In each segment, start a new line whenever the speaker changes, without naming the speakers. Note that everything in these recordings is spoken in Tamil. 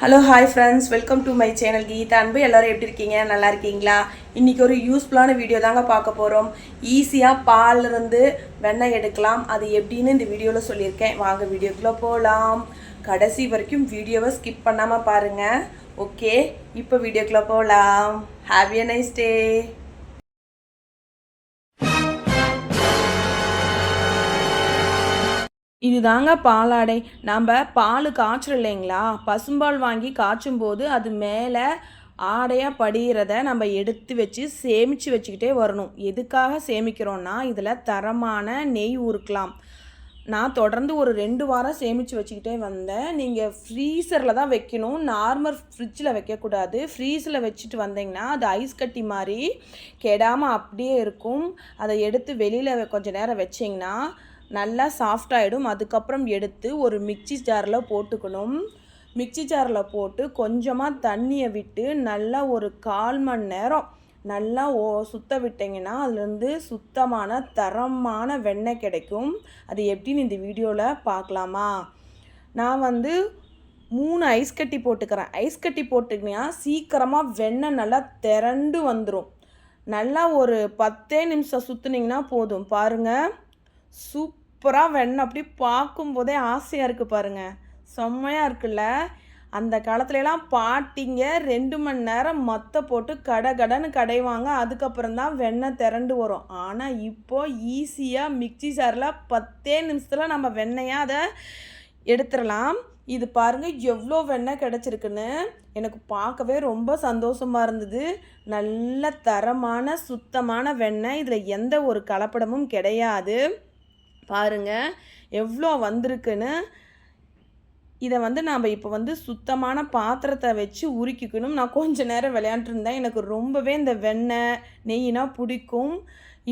hello hi friends welcome to my channel Geetha அன்பு எல்லோரும் எப்படி இருக்கீங்க நல்லா இருக்கீங்களா இன்றைக்கி ஒரு யூஸ்ஃபுல்லான வீடியோ தாங்க பார்க்க போகிறோம் ஈஸியாக இருந்து வெண்ணெய் எடுக்கலாம் அது எப்படின்னு இந்த வீடியோவில் சொல்லியிருக்கேன் வாங்க வீடியோக்குள்ளே போகலாம் கடைசி வரைக்கும் வீடியோவை ஸ்கிப் பண்ணாமல் பாருங்கள் ஓகே இப்போ வீடியோக்குள்ளே போகலாம் ஹாவ் எ நைஸ் டே இதுதாங்க பாலாடை நம்ம பால் காய்ச்சல் இல்லைங்களா பசும்பால் வாங்கி காய்ச்சும் போது அது மேலே ஆடையாக படிகிறத நம்ம எடுத்து வச்சு சேமித்து வச்சுக்கிட்டே வரணும் எதுக்காக சேமிக்கிறோன்னா இதில் தரமான நெய் உருக்கலாம் நான் தொடர்ந்து ஒரு ரெண்டு வாரம் சேமித்து வச்சுக்கிட்டே வந்தேன் நீங்கள் ஃப்ரீசரில் தான் வைக்கணும் நார்மல் ஃப்ரிட்ஜில் வைக்கக்கூடாது ஃப்ரீஸில் வச்சுட்டு வந்தீங்கன்னா அது ஐஸ் கட்டி மாதிரி கெடாமல் அப்படியே இருக்கும் அதை எடுத்து வெளியில் கொஞ்சம் நேரம் வச்சிங்கன்னா நல்லா ஆகிடும் அதுக்கப்புறம் எடுத்து ஒரு மிக்சி ஜாரில் போட்டுக்கணும் மிக்சி ஜாரில் போட்டு கொஞ்சமாக தண்ணியை விட்டு நல்லா ஒரு கால் மணி நேரம் நல்லா ஓ சுத்த விட்டிங்கன்னா அதுலேருந்து சுத்தமான தரமான வெண்ணெய் கிடைக்கும் அது எப்படின்னு இந்த வீடியோவில் பார்க்கலாமா நான் வந்து மூணு ஐஸ் கட்டி போட்டுக்கிறேன் ஐஸ் கட்டி போட்டுக்கினா சீக்கிரமாக வெண்ணெய் நல்லா திரண்டு வந்துடும் நல்லா ஒரு பத்தே நிமிஷம் சுற்றுனிங்கன்னா போதும் பாருங்கள் சூப்பராக வெண்ணெய் அப்படி பார்க்கும்போதே ஆசையாக இருக்குது பாருங்கள் செம்மையாக இருக்குல்ல அந்த காலத்துலலாம் பாட்டிங்க ரெண்டு மணி நேரம் மற்ற போட்டு கடை கடைன்னு கடைவாங்க அதுக்கப்புறம் தான் வெண்ணெய் திரண்டு வரும் ஆனால் இப்போது ஈஸியாக மிக்சி சாரில் பத்தே நிமிஷத்தில் நம்ம வெண்ணையாக அதை எடுத்துடலாம் இது பாருங்கள் எவ்வளோ வெண்ணெய் கிடச்சிருக்குன்னு எனக்கு பார்க்கவே ரொம்ப சந்தோஷமாக இருந்தது நல்ல தரமான சுத்தமான வெண்ணெய் இதில் எந்த ஒரு கலப்படமும் கிடையாது பாருங்கள் எவ்வளோ வந்திருக்குன்னு இதை வந்து நாம் இப்போ வந்து சுத்தமான பாத்திரத்தை வச்சு உருக்கிக்கணும் நான் கொஞ்ச நேரம் விளையாண்டுருந்தேன் எனக்கு ரொம்பவே இந்த வெண்ணெய் நெய்னா பிடிக்கும்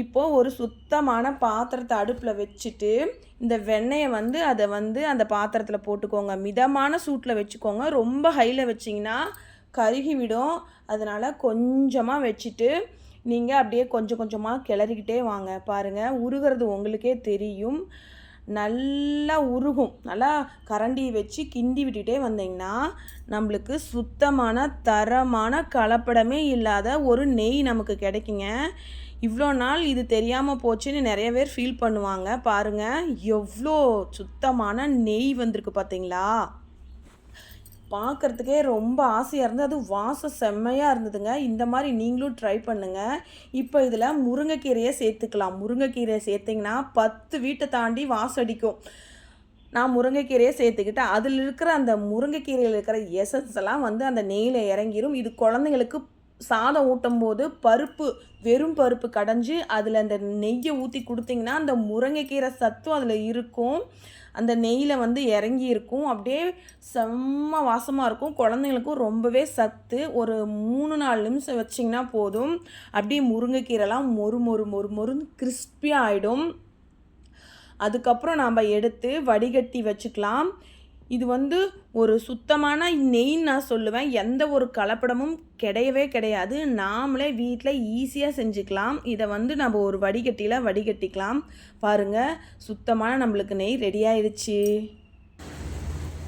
இப்போது ஒரு சுத்தமான பாத்திரத்தை அடுப்பில் வச்சுட்டு இந்த வெண்ணெயை வந்து அதை வந்து அந்த பாத்திரத்தில் போட்டுக்கோங்க மிதமான சூட்டில் வச்சுக்கோங்க ரொம்ப ஹையில் வச்சிங்கன்னா கருகி விடும் அதனால் கொஞ்சமாக வச்சுட்டு நீங்கள் அப்படியே கொஞ்சம் கொஞ்சமாக கிளறிக்கிட்டே வாங்க பாருங்கள் உருகிறது உங்களுக்கே தெரியும் நல்லா உருகும் நல்லா கரண்டி வச்சு கிண்டி விட்டுட்டே வந்தீங்கன்னா நம்மளுக்கு சுத்தமான தரமான கலப்படமே இல்லாத ஒரு நெய் நமக்கு கிடைக்குங்க இவ்வளோ நாள் இது தெரியாமல் போச்சுன்னு நிறைய பேர் ஃபீல் பண்ணுவாங்க பாருங்கள் எவ்வளோ சுத்தமான நெய் வந்திருக்கு பார்த்தீங்களா பார்க்குறதுக்கே ரொம்ப ஆசையாக இருந்தது அது வாசம் செம்மையாக இருந்ததுங்க இந்த மாதிரி நீங்களும் ட்ரை பண்ணுங்கள் இப்போ இதில் முருங்கைக்கீரையை சேர்த்துக்கலாம் முருங்கைக்கீரையை சேர்த்திங்கன்னா பத்து வீட்டை தாண்டி வாசம் அடிக்கும் நான் முருங்கைக்கீரையை சேர்த்துக்கிட்டு அதில் இருக்கிற அந்த முருங்கைக்கீரையில் இருக்கிற எசன்ஸ் எல்லாம் வந்து அந்த நெய்யில் இறங்கிடும் இது குழந்தைங்களுக்கு சாதம் ஊட்டும் போது பருப்பு வெறும் பருப்பு கடைஞ்சி அதில் அந்த நெய்யை ஊற்றி கொடுத்திங்கன்னா அந்த முருங்கைக்கீரை சத்தும் அதில் இருக்கும் அந்த நெய்யில் வந்து இறங்கி இருக்கும் அப்படியே செம்ம வாசமாக இருக்கும் குழந்தைங்களுக்கும் ரொம்பவே சத்து ஒரு மூணு நாலு நிமிஷம் வச்சிங்கன்னா போதும் அப்படியே முருங்கைக்கீரைலாம் மொறு மொறு மொறு மொறுன்னு கிறிஸ்பியாக ஆகிடும் அதுக்கப்புறம் நாம் எடுத்து வடிகட்டி வச்சுக்கலாம் இது வந்து ஒரு சுத்தமான நெய் நான் சொல்லுவேன் எந்த ஒரு கலப்படமும் கிடையவே கிடையாது நாமளே வீட்டில் ஈஸியாக செஞ்சுக்கலாம் இதை வந்து நம்ம ஒரு வடிகட்டியில் வடிகட்டிக்கலாம் பாருங்கள் சுத்தமான நம்மளுக்கு நெய் ரெடி ஆயிடுச்சு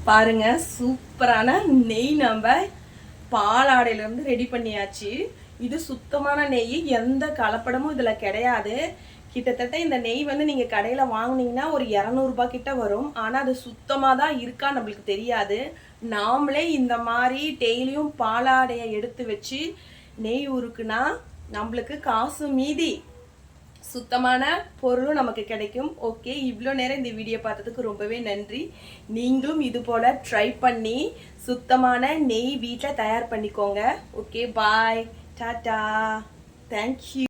பாருங்கள் சூப்பரான நெய் நம்ம பாலாடையிலேருந்து ரெடி பண்ணியாச்சு இது சுத்தமான நெய் எந்த கலப்படமும் இதில் கிடையாது கிட்டத்தட்ட இந்த நெய் வந்து நீங்கள் கடையில் வாங்கினீங்கன்னா ஒரு இரநூறுபா கிட்ட வரும் ஆனால் அது சுத்தமாக தான் இருக்கா நம்மளுக்கு தெரியாது நாமளே இந்த மாதிரி டெய்லியும் பாலாடையை எடுத்து வச்சு நெய் உருக்குனா நம்மளுக்கு காசு மீதி சுத்தமான பொருளும் நமக்கு கிடைக்கும் ஓகே இவ்வளோ நேரம் இந்த வீடியோ பார்த்ததுக்கு ரொம்பவே நன்றி நீங்களும் இது போல் ட்ரை பண்ணி சுத்தமான நெய் வீட்டில் தயார் பண்ணிக்கோங்க ஓகே பாய் டாட்டா தேங்க்யூ